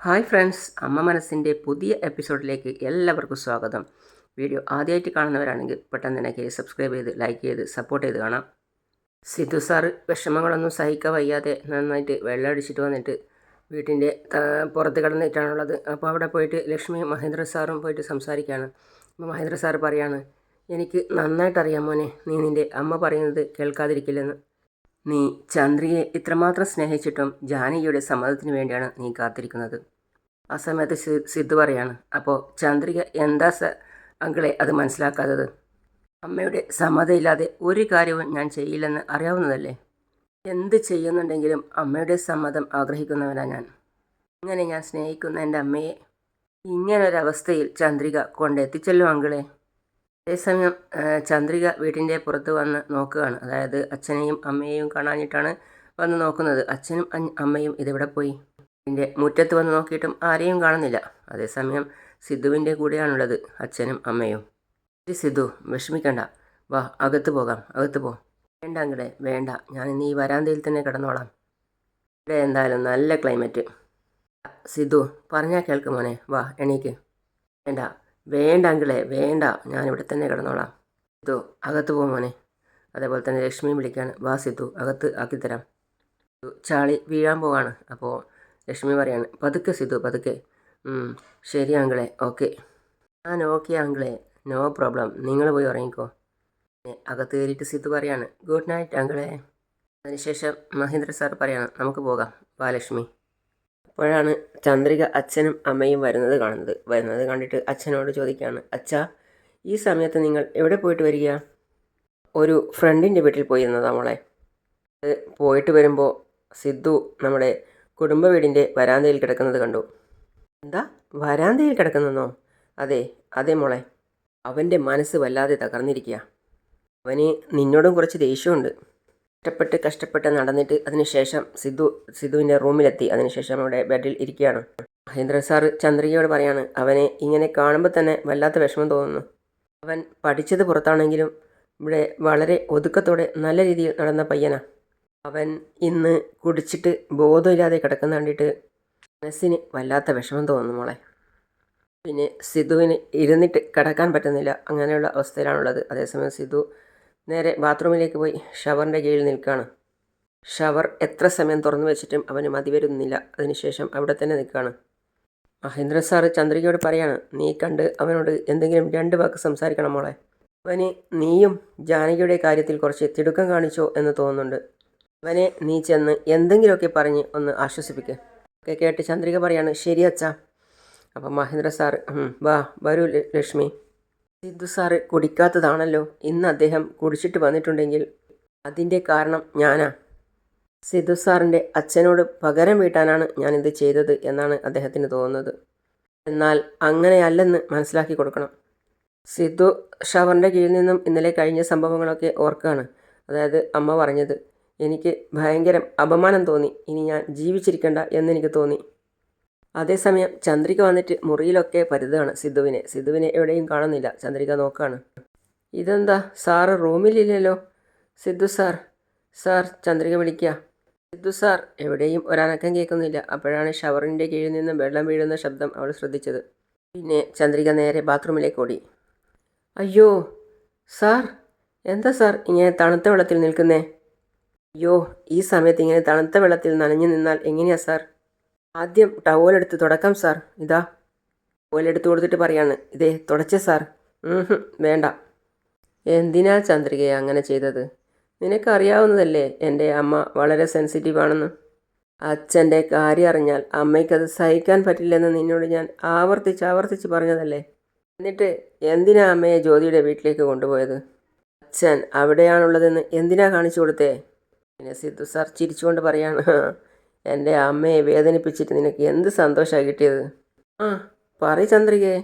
Hi friends അമ്മ മനസ്സിന്റെ പുതിയ എപ്പിസോഡിലേക്ക് എല്ലാവർക്കും സ്വാഗതം. വീഡിയോ ആദ്യമായിട്ട് കാണുന്നവരാണെങ്കിൽ പെട്ടെന്ന് തന്നെ കയറി സബ്സ്ക്രൈബ് ചെയ്ത് ലൈക്ക് ചെയ്ത് സപ്പോർട്ട് ചെയ്ത് കാണാം. സിദ്ധു സാറ് വിഷമങ്ങളൊന്നും സഹിക്കാൻ വയ്യാതെ നന്നായിട്ട് വെള്ളം അടിച്ചിട്ട് വന്നിട്ട് വീട്ടിന്റെ പുറത്ത് കിടന്നിട്ടാണുള്ളത്. അപ്പോൾ അവിടെ പോയിട്ട് ലക്ഷ്മി മഹേന്ദ്ര സാറും പോയിട്ട് സംസാരിക്കുകയാണ്. അപ്പോൾ മഹേന്ദ്ര സാറ് പറയാണ് എനിക്ക് നന്നായിട്ടറിയാം മോനെ നീ നിന്റെ അമ്മ പറയുന്നത് കേൾക്കാതിരിക്കില്ലെന്ന്. നീ ചന്ദ്രിയെ ഇത്രമാത്രം സ്നേഹിച്ചിട്ടും ജാനകിയുടെ സമ്മതത്തിന് വേണ്ടിയാണ് നീ കാത്തിരിക്കുന്നത്. ആ സമയത്ത് സിദ്ധു പറയാണ് അപ്പോൾ ചന്ദ്രിക എന്താ സ അങ്കിളെ അത് മനസ്സിലാക്കാത്തത്? അമ്മയുടെ സമ്മതമില്ലാതെ ഒരു കാര്യവും ഞാൻ ചെയ്യില്ലെന്ന് അറിയാവുന്നതല്ലേ? എന്ത് ചെയ്യുന്നുണ്ടെങ്കിലും അമ്മയുടെ സമ്മതം ആഗ്രഹിക്കുന്നവനാണ് ഞാൻ. ഇങ്ങനെ ഞാൻ സ്നേഹിക്കുന്ന എന്റെ അമ്മയെ ഇങ്ങനൊരവസ്ഥയിൽ ചന്ദ്രിക കൊണ്ടെത്തിച്ചല്ലോ അങ്കിളെ. അതേസമയം ചന്ദ്രിക വീടിന്റെ പുറത്ത് വന്ന് നോക്കുകയാണ്. അതായത് അച്ഛനെയും അമ്മയെയും കാണാനിട്ടാണ് വന്ന് നോക്കുന്നത്. അച്ഛനും അമ്മയും ഇതെവിടെ പോയി? ഇതിന്റെ മുറ്റത്ത് വന്ന് നോക്കിയിട്ടും ആരെയും കാണുന്നില്ല. അതേസമയം സിദ്ധുവിന്റെ കൂടെയാണുള്ളത് അച്ഛനും അമ്മയും. സിദ്ധു വിഷമിക്കണ്ട. വാ അകത്ത് പോകാം അകത്ത് പോ. വേണ്ട അങ്ങടെ വേണ്ട. ഞാൻ ഇന്ന് ഈ വരാന്തയിൽ തന്നെ കിടന്നോളാം. ഇവിടെ എന്തായാലും നല്ല ക്ലൈമറ്റ്. സിദ്ധു പറഞ്ഞാൽ കേൾക്ക് മോനെ. വാ എണീക്ക്. വേണ്ട. വേണ്ട അങ്കിളെ വേണ്ട. ഞാനിവിടെ തന്നെ കിടന്നോളാം. സിദ്ധു അകത്ത് പോ മോനെ. അതേപോലെ തന്നെ ലക്ഷ്മിയും വിളിക്കാണ്. വാ സിദ്ധു അകത്ത് ആക്കിത്തരാം ചാളി വീഴാൻ പോവാണ്. അപ്പോൾ ലക്ഷ്മി പറയാണ് പതുക്കെ സിദ്ധു പതുക്കെ. "ഉം, ശരി അങ്കിളെ ഓക്കെ. ഞാൻ ഓക്കെ അങ്കിളെ നോ പ്രോബ്ലം. നിങ്ങൾ പോയി ഉറങ്ങിക്കോ. അകത്ത് കയറിയിട്ട് സിദ്ധു പറയാണ് ഗുഡ് നൈറ്റ് അങ്കിളെ. അതിനുശേഷം മഹേന്ദ്ര സാർ പറയാണ് നമുക്ക് പോകാം. വാ ലക്ഷ്മി. അപ്പോഴാണ് ചന്ദ്രിക അച്ഛനും അമ്മയും വരുന്നത് കാണുന്നത്. വരുന്നത് കണ്ടിട്ട് അച്ഛനോട് ചോദിക്കുകയാണ് അച്ഛാ ഈ സമയത്ത് നിങ്ങൾ എവിടെ പോയിട്ട് വരിക? ഒരു ഫ്രണ്ടിന്റെ വീട്ടിൽ പോയിരുന്നതാ മോളെ. പോയിട്ട് വരുമ്പോൾ സിദ്ധു നമ്മുടെ കുടുംബ വീടിന്റെ വരാന്തയിൽ കിടക്കുന്നത് കണ്ടു. എന്താ? വരാന്തയിൽ കിടക്കുന്നോ അതെ അതെ മോളെ. അവന്റെ മനസ്സ് വല്ലാതെ തകർന്നിരിക്കുക അവന് നിന്നോടും കുറച്ച് ദേഷ്യമുണ്ട്. കഷ്ടപ്പെട്ട് കഷ്ടപ്പെട്ട് നടന്നിട്ട് അതിനുശേഷം സിദ്ധു സിദ്ധുവിന്റെ റൂമിലെത്തി. അതിനുശേഷം അവിടെ ബെഡിൽ ഇരിക്കുകയാണ്. മഹേന്ദ്ര സാറ് ചന്ദ്രികയോട് പറയാണ് അവനെ ഇങ്ങനെ കാണുമ്പോൾ തന്നെ വല്ലാത്ത വിഷമം തോന്നുന്നു. അവൻ പഠിച്ചത് പുറത്താണെങ്കിലും ഇവിടെ വളരെ ഒതുക്കത്തോടെ നല്ല രീതിയിൽ നടന്ന പയ്യനാണ് അവൻ ഇന്ന് കുടിച്ചിട്ട് ബോധമില്ലാതെ കിടക്കുന്ന കണ്ടിട്ട് മനസ്സിന് വല്ലാത്ത വിഷമം തോന്നുന്നു മോളെ. പിന്നെ സിദ്ധുവിന് ഇരുന്നിട്ട് കിടക്കാൻ പറ്റുന്നില്ല. അങ്ങനെയുള്ള അവസ്ഥയിലാണുള്ളത്. അതേസമയം സിദ്ധു നേരെ ബാത്റൂമിലേക്ക് പോയി ഷവറിന്റെ കീഴിൽ നിൽക്കുകയാണ് ഷവർ എത്ര സമയം തുറന്നു വെച്ചിട്ടും അവന് മതി വരുന്നില്ല. അതിനുശേഷം അവിടെ തന്നെ നിൽക്കുകയാണ് മഹേന്ദ്ര സാറ് ചന്ദ്രികയോട് പറയാണ് നീ കണ്ട് അവനോട് എന്തെങ്കിലും രണ്ട് വാക്ക് സംസാരിക്കണം മോളെ. അവന് നീയും ജാനകിയുടെ കാര്യത്തിൽ കുറച്ച് തിടുക്കം കാണിച്ചോ എന്ന് തോന്നുന്നുണ്ട്. അവനെ നീ ചെന്ന് എന്തെങ്കിലുമൊക്കെ പറഞ്ഞ് ഒന്ന് ആശ്വസിപ്പിക്കുക ഒക്കെ കേട്ട് ചന്ദ്രിക പറയാണ് ശരി അച്ഛാ. അപ്പം മഹേന്ദ്ര സാർ വാ വരൂ ലക്ഷ്മി. സിദ്ധു സാറ് കുടിക്കാത്തതാണല്ലോ. ഇന്ന് അദ്ദേഹം കുടിച്ചിട്ട് വന്നിട്ടുണ്ടെങ്കിൽ അതിന്റെ കാരണം ഞാനാ. സിദ്ധു സാറിന്റെ അച്ഛനോട് പകരം വീട്ടാനാണ് ഞാനിത് ചെയ്തത് എന്നാണ് അദ്ദേഹത്തിന് തോന്നുന്നത്. എന്നാൽ അങ്ങനെയല്ലെന്ന് മനസ്സിലാക്കി കൊടുക്കണം. സിദ്ധു ഷവറിന്റെ കീഴിൽ നിന്നും ഇന്നലെ കഴിഞ്ഞ സംഭവങ്ങളൊക്കെ ഓർക്കുകയാണ് അതായത് അമ്മ പറഞ്ഞത് എനിക്ക് ഭയങ്കര അപമാനം തോന്നി. ഇനി ഞാൻ ജീവിച്ചിരിക്കണ്ട എന്നെനിക്ക് തോന്നി. അതേസമയം ചന്ദ്രിക വന്നിട്ട് മുറിയിലൊക്കെ പരുതാണ് സിദ്ധുവിനെ. സിദ്ധുവിനെ എവിടെയും കാണുന്നില്ല. ചന്ദ്രിക നോക്കുകയാണ് ഇതെന്താ? സാറ് റൂമിലില്ലല്ലോ? സിദ്ധു സാർ സാർ ചന്ദ്രിക വിളിക്കുക സിദ്ധു സാർ എവിടെയും ഒരനക്കം കേൾക്കുന്നില്ല. അപ്പോഴാണ് ഷവറിന്റെ കീഴിൽ നിന്നും വെള്ളം വീഴുന്ന ശബ്ദം അവൾ ശ്രദ്ധിച്ചത്. പിന്നെ ചന്ദ്രിക നേരെ ബാത്റൂമിലേക്ക് ഓടി. അയ്യോ സാർ എന്താ സാർ ഇങ്ങനെ തണുത്ത വെള്ളത്തിൽ നിൽക്കുന്നേ? അയ്യോ ഈ സമയത്ത് ഇങ്ങനെ തണുത്ത വെള്ളത്തിൽ നനഞ്ഞു നിന്നാൽ എങ്ങനെയാ സാർ? ആദ്യം ടവലെടുത്ത് തുടക്കാം സാർ ഇതാ ടവലെടുത്ത് കൊടുത്തിട്ട് പറയാണ്. ഇതേ തുടച്ചേ സാർ വേണ്ട. എന്തിനാ ചന്ദ്രികയെ അങ്ങനെ ചെയ്തത്? നിനക്കറിയാവുന്നതല്ലേ എന്റെ അമ്മ വളരെ സെൻസിറ്റീവ് ആണെന്ന്. അച്ഛന്റെ കാര്യം അറിഞ്ഞാൽ അമ്മയ്ക്കത് സഹിക്കാൻ പറ്റില്ലെന്ന് നിന്നോട് ഞാൻ ആവർത്തിച്ച് ആവർത്തിച്ച് പറഞ്ഞതല്ലേ? എന്നിട്ട് എന്തിനാ അമ്മയെ ജ്യോതിയുടെ വീട്ടിലേക്ക് കൊണ്ടുപോയത്? അച്ഛൻ അവിടെയാണുള്ളതെന്ന് എന്തിനാ കാണിച്ചു കൊടുത്തേ? പിന്നെ സിദ്ധു സാർ ചിരിച്ചുകൊണ്ട് പറയാണ്. എന്റെ അമ്മയെ വേദനിപ്പിച്ചിട്ട് നിനക്ക് എന്ത് സന്തോഷമാണ് കിട്ടിയത്? ആ പറ ചന്ദ്രികേ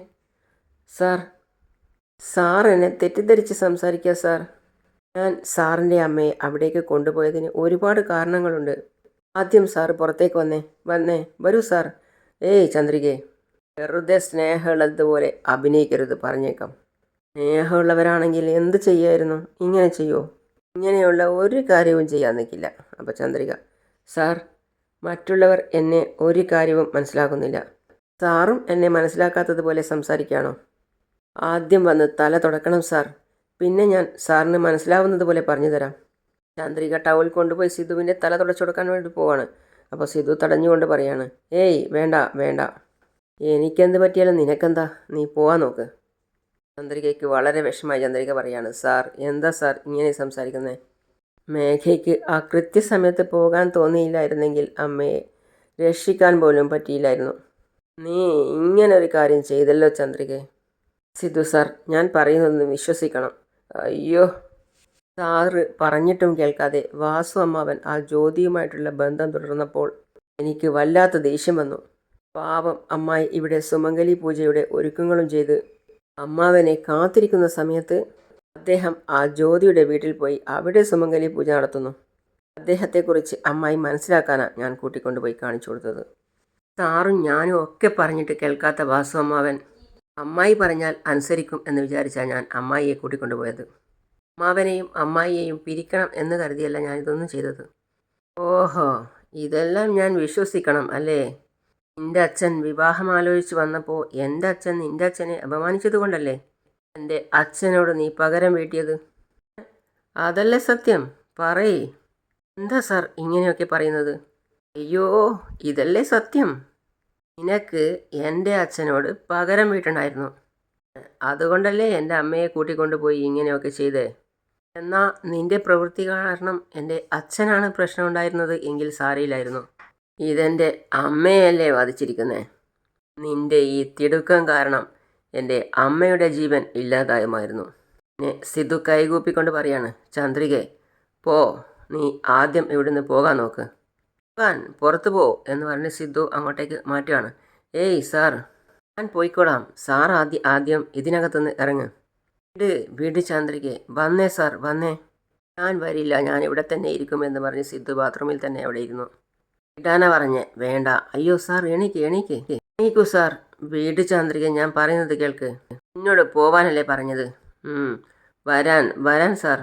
സാർ സാർ എന്നെ തെറ്റിദ്ധരിച്ച് സംസാരിക്കുക സാർ. ഞാൻ സാറിന്റെ അമ്മയെ അവിടേക്ക് കൊണ്ടുപോയതിന് ഒരുപാട് കാരണങ്ങളുണ്ട്. ആദ്യം സാർ പുറത്തേക്ക് വന്നേ വന്നേ വരൂ സാർ. ഏയ് ചന്ദ്രികേ വെറുതെ സ്നേഹമുള്ളതുപോലെ അഭിനയിക്കരുത് പറഞ്ഞേക്കാം. സ്നേഹമുള്ളവരാണെങ്കിൽ എന്ത് ചെയ്യായിരുന്നു? ഇങ്ങനെ ചെയ്യുമോ ഇങ്ങനെയുള്ള ഒരു കാര്യവും ചെയ്യാൻ നിൽക്കില്ല അപ്പോൾ ചന്ദ്രിക സാർ മറ്റുള്ളവർ എന്നെ ഒരു കാര്യവും മനസ്സിലാക്കുന്നില്ല. സാറും എന്നെ മനസ്സിലാക്കാത്തതുപോലെ സംസാരിക്കുകയാണോ? ആദ്യം വന്ന് തല തുടക്കണം സാർ. പിന്നെ ഞാൻ സാറിന് മനസ്സിലാവുന്നത് പോലെ പറഞ്ഞു തരാം. ചാന്ദ്രിക ടവൽ കൊണ്ടുപോയി സിധുവിന്റെ തല തുടച്ചു കൊടുക്കാൻ വേണ്ടി പോവാണ്. അപ്പോൾ സിധു തടഞ്ഞുകൊണ്ട് പറയാണ് ഏയ് വേണ്ട വേണ്ട. എനിക്കെന്ത് പറ്റിയാലും നിനക്കെന്താ? നീ പോവാൻ നോക്ക്. ചന്ദ്രികയ്ക്ക് വളരെ വിഷമായി ചന്ദ്രിക പറയാണ് സാർ എന്താ സാർ ഇങ്ങനെ സംസാരിക്കുന്നത് മേഘയ്ക്ക് ആ കൃത്യസമയത്ത് പോകാൻ തോന്നിയില്ലായിരുന്നെങ്കിൽ അമ്മയെ രക്ഷിക്കാൻ പോലും പറ്റിയില്ലായിരുന്നു. നീ ഇങ്ങനൊരു കാര്യം ചെയ്തല്ലോ ചന്ദ്രികെ. സിദ്ധു സാർ ഞാൻ പറയുന്നതൊന്ന് വിശ്വസിക്കണം. അയ്യോ. സാറ് പറഞ്ഞിട്ടും കേൾക്കാതെ വാസു അമ്മാവൻ ആ ജ്യോതിയുമായിട്ടുള്ള ബന്ധം തുടർന്നപ്പോൾ എനിക്ക് വല്ലാത്ത ദേഷ്യം വന്നു. പാവം അമ്മായി ഇവിടെ സുമംഗലി പൂജയുടെ ഒരുക്കങ്ങളും ചെയ്ത് അമ്മാവനെ കാത്തിരിക്കുന്ന സമയത്ത് അദ്ദേഹം ആ ജ്യോതിയുടെ വീട്ടിൽ പോയി അവിടെ സുമംഗലി പൂജ നടത്തുന്നു. അദ്ദേഹത്തെക്കുറിച്ച് അമ്മായി മനസ്സിലാക്കാനാണ് ഞാൻ കൂട്ടിക്കൊണ്ടുപോയി കാണിച്ചു കൊടുത്തത്. സാറും ഞാനും ഒക്കെ പറഞ്ഞിട്ട് കേൾക്കാത്ത വാസുവമ്മാവൻ അമ്മായി പറഞ്ഞാൽ അനുസരിക്കും എന്ന് വിചാരിച്ചാണ് ഞാൻ അമ്മായിയെ കൂട്ടിക്കൊണ്ടുപോയത്. അമ്മാവനെയും അമ്മായിയെയും പിരിക്കണം എന്ന് കരുതിയല്ല ഞാൻ ഇതൊന്നും ചെയ്തത്. ഓഹോ ഇതെല്ലാം ഞാൻ വിശ്വസിക്കണം അല്ലേ? നിന്റെ അച്ഛൻ വിവാഹം ആലോചിച്ച് വന്നപ്പോൾ എന്റെ അച്ഛൻ നിന്റെ അച്ഛനെ അപമാനിച്ചത് കൊണ്ടല്ലേ എന്റെ അച്ഛനോട് നീ പകരം വീട്ടിയത്? അതല്ലേ സത്യം. പറയ്. എന്താ സാർ ഇങ്ങനെയൊക്കെ പറയുന്നത്? അയ്യോ ഇതല്ലേ സത്യം. നിനക്ക് എന്റെ അച്ഛനോട് പകരം വീട്ടുണ്ടായിരുന്നു. അതുകൊണ്ടല്ലേ എന്റെ അമ്മയെ കൂട്ടിക്കൊണ്ടുപോയി ഇങ്ങനെയൊക്കെ ചെയ്തേ. എന്നാൽ നിന്റെ പ്രവൃത്തി കാരണം എന്റെ അച്ഛനാണ് പ്രശ്നമുണ്ടായിരുന്നത് എങ്കിൽ സാരയില്ലായിരുന്നു. ഇതെന്റെ അമ്മയല്ലേ വാദിച്ചിരിക്കുന്നത് നിന്റെ ഈ തിടുക്കം കാരണം എന്റെ അമ്മയുടെ ജീവൻ ഇല്ലാതായമായിരുന്നു. പിന്നെ സിദ്ധു കൈകൂപ്പിക്കൊണ്ട് പറയാണ് ചന്ദ്രികെ പോ നീ ആദ്യം ഇവിടുന്ന് പോകാൻ നോക്ക്. പോകാൻ? പുറത്തു പോ എന്ന് പറഞ്ഞ് സിദ്ധു അങ്ങോട്ടേക്ക് മാറ്റുകയാണ് ഏയ് സാർ ഞാൻ പോയിക്കോളാം. സാർ ആദ്യം ആദ്യം ഇതിനകത്തുനിന്ന് ഇറങ്ങ്. വീട് വീട് ചന്ദ്രികെ. വന്നേ സാർ വന്നേ. ഞാൻ വരില്ല. ഞാൻ ഇവിടെ തന്നെ ഇരിക്കുമെന്ന് പറഞ്ഞ് സിദ്ധു ബാത്റൂമിൽ തന്നെ അവിടെ ഇരുന്നു. ഇടാന പറഞ്ഞ്. വേണ്ട. അയ്യോ സാർ എണീക്ക് എണീക്ക്. എണീക്കൂ സാർ. വീട് ചാന്ദ്രിക ഞാൻ പറയുന്നത് കേൾക്ക്. എന്നോട് പോവാനല്ലേ പറഞ്ഞത്? വരാൻ വരാൻ സാർ.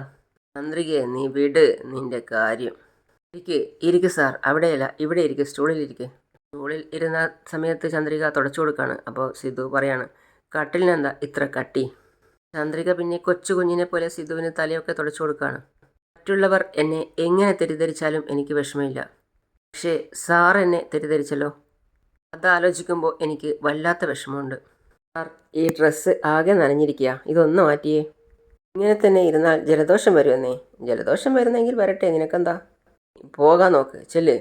ചാന്ദ്രികയെ നീ വിട് നിന്റെ കാര്യം. ഇരിക്ക് ഇരിക്ക് സാർ. അവിടെയല്ല ഇവിടെ ഇരിക്ക് സ്റ്റൂളിൽ ഇരിക്ക്. സ്റ്റൂളിൽ ഇരുന്ന സമയത്ത് ചന്ദ്രിക തുടച്ചു കൊടുക്കാണ്. അപ്പോൾ സിദ്ധു പറയാണ് കട്ടിലിനെന്താ ഇത്ര കട്ടി? ചന്ദ്രിക പിന്നെ കൊച്ചു കുഞ്ഞിനെ പോലെ സിദ്ധുവിന് തലയൊക്കെ തുടച്ചു കൊടുക്കുകയാണ് മറ്റുള്ളവർ എന്നെ എങ്ങനെ തെറ്റിദ്ധരിച്ചാലും എനിക്ക് വിഷമമില്ല. പക്ഷേ സാർ എന്നെ തെറ്റിദ്ധരിച്ചല്ലോ. അതാലോചിക്കുമ്പോൾ എനിക്ക് വല്ലാത്ത വിഷമമുണ്ട്. സാർ ഈ ഡ്രസ്സ് ആകെ നനഞ്ഞിരിക്കുക ഇതൊന്ന് മാറ്റിയേ. ഇങ്ങനെ തന്നെ ഇരുന്നാൽ ജലദോഷം വരുമെന്നേ. ജലദോഷം വരുന്നെങ്കിൽ വരട്ടെ നിനക്കെന്താ? പോകാൻ നോക്ക് ചെല്ല്.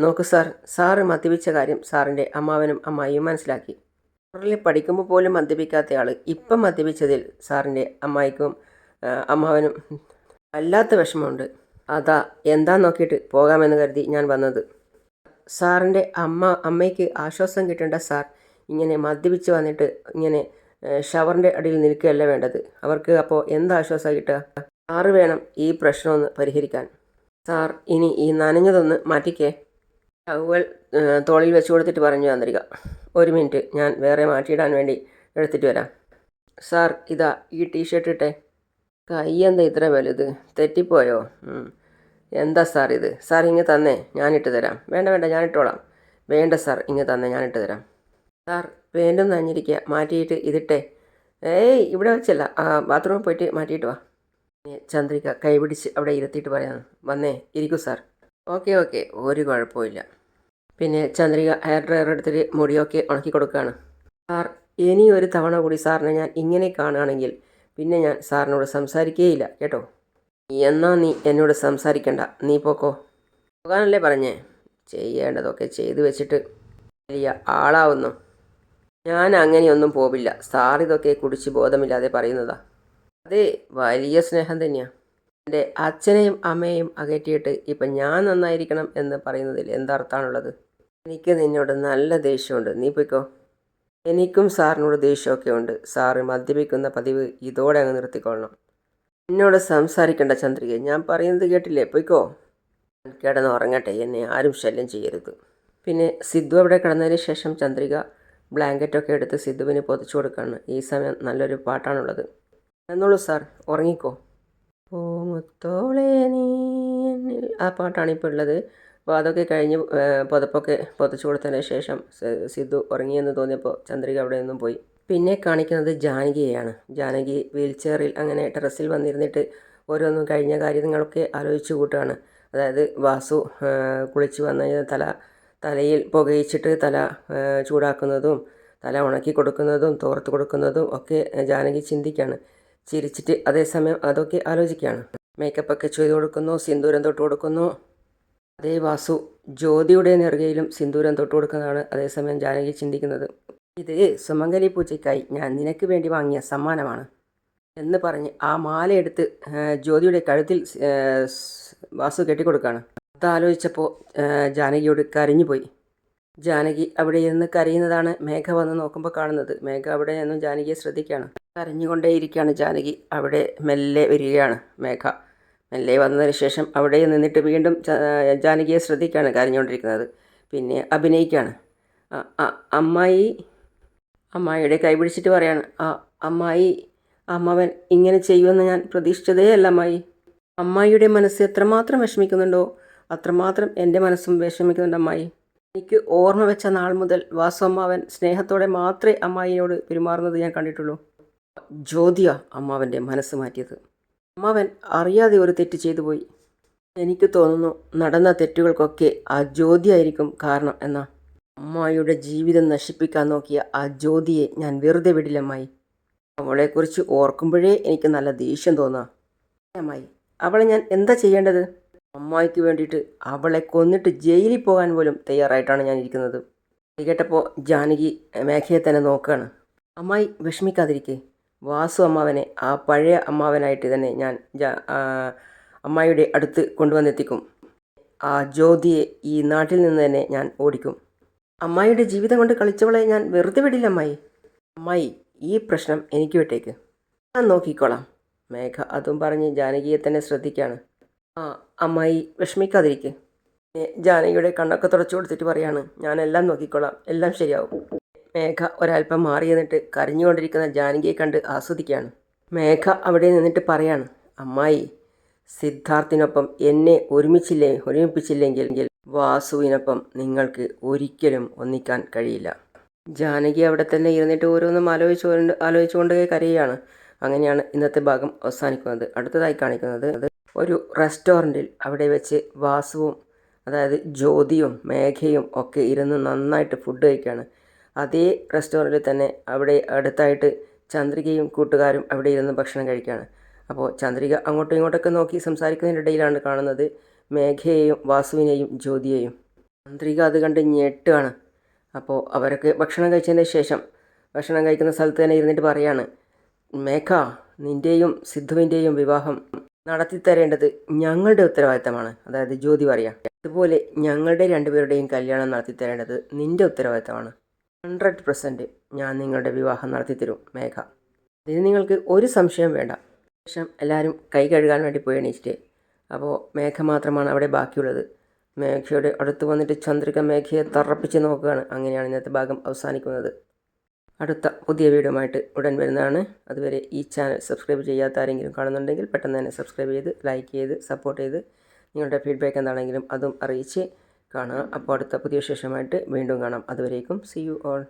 നോക്ക് സാർ സാറ് മദ്യപിച്ച കാര്യം സാറിന്റെ അമ്മാവനും അമ്മായിയും മനസ്സിലാക്കി. സ്കൂളിൽ പഠിക്കുമ്പോൾ പോലും മദ്യപിക്കാത്ത ആൾ ഇപ്പം മദ്യപിച്ചതിൽ സാറിന്റെ അമ്മായിക്കും അമ്മാവനും വല്ലാത്ത വിഷമമുണ്ട്. അതാ എന്താ നോക്കിയിട്ട് പോകാമെന്ന് കരുതി ഞാൻ വന്നത്. സാറിന്റെ അമ്മ അമ്മയ്ക്ക് ആശ്വാസം കിട്ടേണ്ട സാർ ഇങ്ങനെ മദ്യപിച്ച് വന്നിട്ട് ഇങ്ങനെ ഷവറിന്റെ അടിയിൽ നിൽക്കുകയല്ല വേണ്ടത്. അവർക്ക് അപ്പോൾ എന്ത് ആശ്വാസം കിട്ടുക? സാറ് വേണം ഈ പ്രശ്നമൊന്ന് പരിഹരിക്കാൻ. സാർ ഇനി ഈ നനഞ്ഞതൊന്ന് മാറ്റിക്കേ. ടവൽ തോളിൽ വെച്ച് കൊടുത്തിട്ട് പറഞ്ഞു ചന്ദ്രിക ഒരു മിനിറ്റ് ഞാൻ വേറെ മാറ്റിയിടാൻ വേണ്ടി എടുത്തിട്ട് വരാം. സാർ ഇതാ ഈ ടീഷർട്ട് ഇട്ടെ. കൈ എന്താ ഇത്ര വലുത്? തെറ്റിപ്പോയോ. എന്താ സാർ ഇത്? സാർ ഇങ്ങ് തന്നെ ഞാനിട്ട് തരാം. വേണ്ട വേണ്ട ഞാനിട്ടോളാം. വേണ്ട സാർ ഇങ്ങ് തന്നെ ഞാനിട്ട് തരാം. സാർ വേണ്ടും നനഞ്ഞിരിക്കുക. മാറ്റിയിട്ട് ഇതിട്ടെ. ഏയ് ഇവിടെ വെച്ചല്ല. ബാത്റൂമിൽ പോയിട്ട് മാറ്റിയിട്ട് വാ. ചന്ദ്രിക കൈപിടിച്ച് അവിടെ ഇരുത്തിയിട്ട് പറയാം. വന്നേ ഇരിക്കൂ സാർ. Okay okay. ഒരു കുഴപ്പമില്ല പിന്നെ ചന്ദ്രിക ഹെയർ ഡ്രയർ എടുത്തിട്ട് മുടിയൊക്കെ ഉണക്കി കൊടുക്കുകയാണ്. സാർ ഇനി ഒരു തവണ കൂടി സാറിനെ ഞാൻ ഇങ്ങനെ കാണുകയാണെങ്കിൽ പിന്നെ ഞാൻ സാറിനോട് സംസാരിക്കേയില്ല. കേട്ടോ? എന്നാ നീ എന്നോട് സംസാരിക്കണ്ട. നീ പോക്കോ. പോകാനല്ലേ പറഞ്ഞേ? ചെയ്യേണ്ടതൊക്കെ ചെയ്തു വെച്ചിട്ട് വലിയ ആളാവുന്നു. ഞാൻ അങ്ങനെയൊന്നും പോവില്ല. സാർ ഇതൊക്കെ കുടിച്ച് ബോധമില്ലാതെ പറയുന്നതാ. അതെ വലിയ സ്നേഹം തന്നെയാണ് എന്റെ അച്ഛനെയും അമ്മയെയും അകറ്റിയിട്ട് ഇപ്പം ഞാൻ നന്നായിരിക്കണം എന്ന് പറയുന്നതിൽ എന്തർത്ഥമാണുള്ളത് എനിക്ക് നിന്നോട് നല്ല ദേഷ്യമുണ്ട്. നീ പോയിക്കോ. എനിക്കും സാറിനോട് ദേഷ്യമൊക്കെ ഉണ്ട്. സാറ് മദ്യപിക്കുന്ന പതിവ് ഇതോടെ അങ്ങ് നിർത്തിക്കൊള്ളണം. എന്നോട് സംസാരിക്കേണ്ട ചന്ദ്രിക ഞാൻ പറയുന്നത് കേട്ടില്ലേ? പോയിക്കോ. കിടന്ന് ഉറങ്ങട്ടെ എന്നെ ആരും ശല്യം ചെയ്യരുത്. പിന്നെ സിദ്ധു അവിടെ കിടന്നതിന് ശേഷം ചന്ദ്രിക ബ്ലാങ്കറ്റൊക്കെ എടുത്ത് സിദ്ധുവിന് പൊതിച്ചു കൊടുക്കുകയാണ് ഈ സമയം നല്ലൊരു പാട്ടാണുള്ളത്. എന്നോളൂ സാർ ഉറങ്ങിക്കോ. ഓ മുത്തോളെ നീ എന്നിൽ. ആ പാട്ടാണ് ഇപ്പോൾ ഉള്ളത്. അപ്പോൾ അതൊക്കെ കഴിഞ്ഞ് പുതപ്പൊക്കെ പുതച്ചു കൊടുത്തതിന് ശേഷം സിദ്ധു ഉറങ്ങിയെന്ന് തോന്നിയപ്പോൾ ചന്ദ്രിക അവിടെ നിന്നും പോയി. പിന്നെ കാണിക്കുന്നത് ജാനകിയെയാണ്. ജാനകി വീൽ ചെയറിൽ അങ്ങനെ ടെറസിൽ വന്നിരുന്നിട്ട് ഓരോന്നും കഴിഞ്ഞ കാര്യങ്ങളൊക്കെ ആലോചിച്ച് കൂട്ടുകയാണ് അതായത് വാസു കുളിച്ച് വന്ന തല തലയിൽ പുകയിച്ചിട്ട് തല ചൂടാക്കുന്നതും തല ഉണക്കി കൊടുക്കുന്നതും തോർത്ത് കൊടുക്കുന്നതും ഒക്കെ ജാനകി ചിന്തിക്കുകയാണ് ചിരിച്ചിട്ട് അതേസമയം അതൊക്കെ ആലോചിക്കുകയാണ്. മേക്കപ്പ് ഒക്കെ ചെയ്ത് കൊടുക്കുന്നു സിന്ദൂരം തൊട്ട് കൊടുക്കുന്നു. അതേ വാസു ജ്യോതിയുടെ നെറുകയിലും സിന്ദൂരം തൊട്ട് കൊടുക്കുന്നതാണ് അതേസമയം ജാനകി ചിന്തിക്കുന്നത്. ഇത് സുമംഗലി പൂജയ്ക്കായി ഞാൻ നിനക്ക് വേണ്ടി വാങ്ങിയ സമ്മാനമാണ് എന്ന് പറഞ്ഞ് ആ മാലയെടുത്ത് എടുത്ത് ജ്യോതിയുടെ കഴുത്തിൽ വാസു കെട്ടിക്കൊടുക്കുകയാണ്. അതാലോചിച്ചപ്പോൾ ജാനകിയോട് കരഞ്ഞുപോയി ജാനകി അവിടെ ഇരുന്ന് കരയുന്നതാണ് മേഘ വന്ന് നോക്കുമ്പോൾ കാണുന്നത്. മേഘ അവിടെ നിന്നും ജാനകിയെ ശ്രദ്ധിക്കുകയാണ്. കരഞ്ഞുകൊണ്ടേയിരിക്കുകയാണ് ജാനകി. അവിടെ മെല്ലെ വരികയാണ് മേഘ. മെല്ലെ വന്നതിന് ശേഷം അവിടെ നിന്നിട്ട് വീണ്ടും ജാനകിയെ ശ്രദ്ധിക്കുകയാണ് കരഞ്ഞുകൊണ്ടിരിക്കുന്നത്. പിന്നെ അഭിനയിക്കുകയാണ്. അമ്മായി അമ്മായിയുടെ കൈ പിടിച്ചിട്ട് പറയാണ് ആ അമ്മായി അമ്മവൻ ഇങ്ങനെ ചെയ്യുമെന്ന് ഞാൻ പ്രതീക്ഷിച്ചതേ അല്ല അമ്മായി. അമ്മായിയുടെ മനസ്സ് എത്രമാത്രം വിഷമിക്കുന്നുണ്ടോ അത്രമാത്രം എന്റെ മനസ്സും വിഷമിക്കുന്നുണ്ട് അമ്മായി. എനിക്ക് ഓർമ്മ വെച്ച നാൾ മുതൽ വാസു അമ്മാവൻ സ്നേഹത്തോടെ മാത്രമേ അമ്മായിയോട് പെരുമാറുന്നത് ഞാൻ കണ്ടിട്ടുള്ളൂ. ജ്യോതിയ അമ്മാവന്റെ മനസ്സ് മാറ്റിയത്. അമ്മാവൻ അറിയാതെ ഒരു തെറ്റ് ചെയ്തു പോയി. എനിക്ക് തോന്നുന്നു നടന്ന തെറ്റുകൾക്കൊക്കെ ആ ജ്യോതിയായിരിക്കും കാരണം എന്നാ. അമ്മായിയുടെ ജീവിതം നശിപ്പിക്കാൻ നോക്കിയ ആ ജ്യോതിയെ ഞാൻ വെറുതെ വിടില്ലമ്മായി. അവളെക്കുറിച്ച് ഓർക്കുമ്പോഴേ എനിക്ക് നല്ല ദേഷ്യം തോന്നാം. അമ്മായി അവളെ ഞാൻ എന്താ ചെയ്യേണ്ടത്? അമ്മായിക്ക് വേണ്ടിയിട്ട് അവളെ കൊന്നിട്ട് ജയിലിൽ പോകാൻ പോലും തയ്യാറായിട്ടാണ് ഞാൻ ഇരിക്കുന്നത്. കേട്ടപ്പോൾ ജാനകി മേഘയെ തന്നെ നോക്കുകയാണ് അമ്മായി വിഷമിക്കാതിരിക്കേ. വാസു അമ്മാവനെ ആ പഴയ അമ്മാവനായിട്ട് തന്നെ ഞാൻ അമ്മായിയുടെ അടുത്ത് കൊണ്ടുവന്നെത്തിക്കും. ആ ജ്യോതിയെ ഈ നാട്ടിൽ നിന്ന് തന്നെ ഞാൻ ഓടിക്കും. അമ്മായിയുടെ ജീവിതം കൊണ്ട് കളിച്ചവളെ ഞാൻ വെറുതെ വിടില്ല അമ്മായി. അമ്മായി ഈ പ്രശ്നം എനിക്ക് വിട്ടേക്ക്. ഞാൻ നോക്കിക്കോളാം. മേഘ അതും പറഞ്ഞ് ജാനകിയെ തന്നെ ശ്രദ്ധിക്കുകയാണ് ആ അമ്മായി വിഷമിക്കാതിരിക്കെ. ജാനകിയുടെ കണ്ണൊക്കെ തുടച്ചു കൊടുത്തിട്ട് പറയാണ് ഞാൻ എല്ലാം നോക്കിക്കോളാം. എല്ലാം ശരിയാവും. മേഘ ഒരല്പം മാറി നിന്നിട്ട് കരഞ്ഞുകൊണ്ടിരിക്കുന്ന ജാനകിയെ കണ്ട് ആസ്വദിക്കുകയാണ്. മേഘ അവിടെ നിന്നിട്ട് പറയാണ് അമ്മായി സിദ്ധാർത്ഥിനൊപ്പം എന്നെ ഒരുമിച്ചില്ലേ ഒരുമിപ്പിച്ചില്ലെങ്കിൽ വാസുവിനൊപ്പം നിങ്ങൾക്ക് ഒരിക്കലും ഒന്നിക്കാൻ കഴിയില്ല. ജാനകി അവിടെ തന്നെ ഇരുന്നിട്ട് ഓരോന്നും ആലോചിച്ചുകൊണ്ട് ആലോചിച്ചുകൊണ്ട് കരയുകയാണ്. അങ്ങനെയാണ് ഇന്നത്തെ ഭാഗം അവസാനിക്കുന്നത്. അടുത്തതായി കാണിക്കുന്നത് അത് ഒരു റെസ്റ്റോറന്റിൽ അവിടെ വെച്ച് വാസുവും അതായത് ജ്യോതിയും മേഘയും ഒക്കെ ഇരുന്ന് നന്നായിട്ട് ഫുഡ് കഴിക്കുകയാണ്. അതേ റെസ്റ്റോറന്റിൽ തന്നെ അവിടെ അടുത്തായിട്ട് ചന്ദ്രികയും കൂട്ടുകാരും അവിടെ ഇരുന്ന് ഭക്ഷണം കഴിക്കുകയാണ്. അപ്പോൾ ചന്ദ്രിക അങ്ങോട്ടും ഇങ്ങോട്ടൊക്കെ നോക്കി സംസാരിക്കുന്നതിനിടയിലാണ് കാണുന്നത് മേഘയെയും വാസുവിനെയും ജ്യോതിയെയും. ചന്ദ്രിക അത് കണ്ട് ഞെട്ടുകയാണ്. അപ്പോൾ അവരൊക്കെ ഭക്ഷണം കഴിച്ചതിന് ശേഷം ഭക്ഷണം കഴിക്കുന്ന സ്ഥലത്ത് തന്നെ ഇരുന്നിട്ട് പറയാണ് മേഘ നിന്റെയും സിദ്ധുവിന്റെയും വിവാഹം നടത്തിത്തരേണ്ടത് ഞങ്ങളുടെ ഉത്തരവാദിത്തമാണ്. അതായത് ജ്യോതി പറയാം അതുപോലെ ഞങ്ങളുടെ രണ്ടുപേരുടെയും കല്യാണം നടത്തി തരേണ്ടത് നിന്റെ ഉത്തരവാദിത്തമാണ്. ഹൺഡ്രഡ് പെർസെന്റ് ഞാൻ നിങ്ങളുടെ വിവാഹം നടത്തിത്തരും മേഘ. ഇതിന് നിങ്ങൾക്ക് ഒരു സംശയം വേണ്ട. ശേഷം എല്ലാവരും കൈ കഴുകാൻ വേണ്ടി പോയി എണീച്ചിട്ട് അപ്പോൾ മേഘ മാത്രമാണ് അവിടെ ബാക്കിയുള്ളത്. മേഘയുടെ അടുത്ത് വന്നിട്ട് ചന്ദ്രിക മേഘയെ തറപ്പിച്ച് നോക്കുകയാണ്. അങ്ങനെയാണ് ഇന്നത്തെ ഭാഗം അവസാനിക്കുന്നത്. അടുത്ത പുതിയ വീഡിയോമായിട്ട് ഉടൻ വരുന്നതാണ്. അതുവരെ ഈ ചാനൽ സബ്സ്ക്രൈബ് ചെയ്യാത്ത ആരെങ്കിലും കാണുന്നുണ്ടെങ്കിൽ പെട്ടെന്ന് തന്നെ സബ്സ്ക്രൈബ് ചെയ്ത് ലൈക്ക് ചെയ്ത് സപ്പോർട്ട് ചെയ്ത് നിങ്ങളുടെ ഫീഡ്ബാക്ക് എന്താണെങ്കിലും അതും അറിയിച്ച് കാണുക അപ്പോൾ അടുത്ത പുതിയ ശേഷമായിട്ട് വീണ്ടും കാണാം. അതുവരേക്കും സി യു ഓൾ